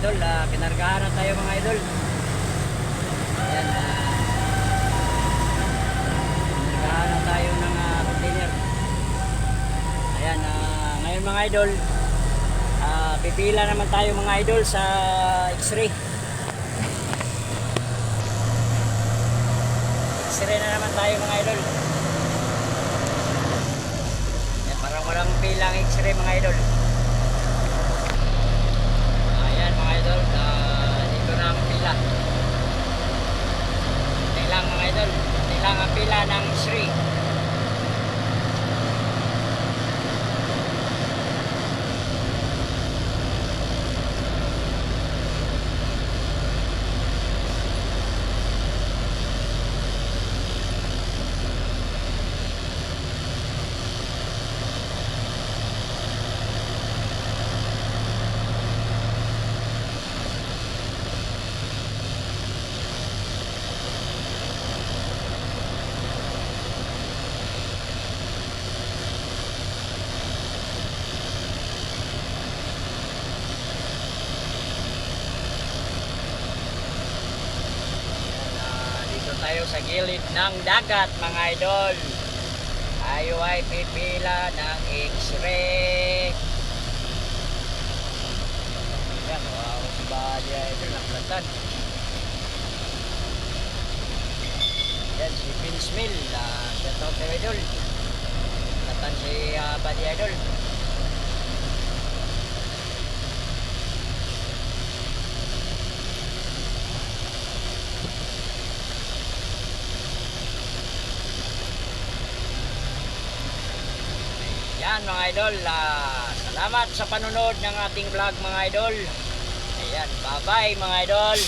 idol, uh, kinargahan na tayo mga idol. Ayan, ah, kinargahan na tayo ng ah, container. Ayan, ah, ngayon mga idol, ah, pipila naman tayo mga idol sa x-ray. X-ray na naman tayo mga idol. Ayan, parang walang pilang x-ray mga idol. lang ang pila ng 3 tayo sa gilid ng dagat mga idol. Tayo ay pipila ng x-ray. Yan, wow, si Bali idol, naklatan. Yan, si Vince Mill, uh, shout out idol. Naklatan si uh, Bali idol. Yan mga idol, ah, salamat sa panunod ng ating vlog mga idol. Ayan, bye-bye mga idol.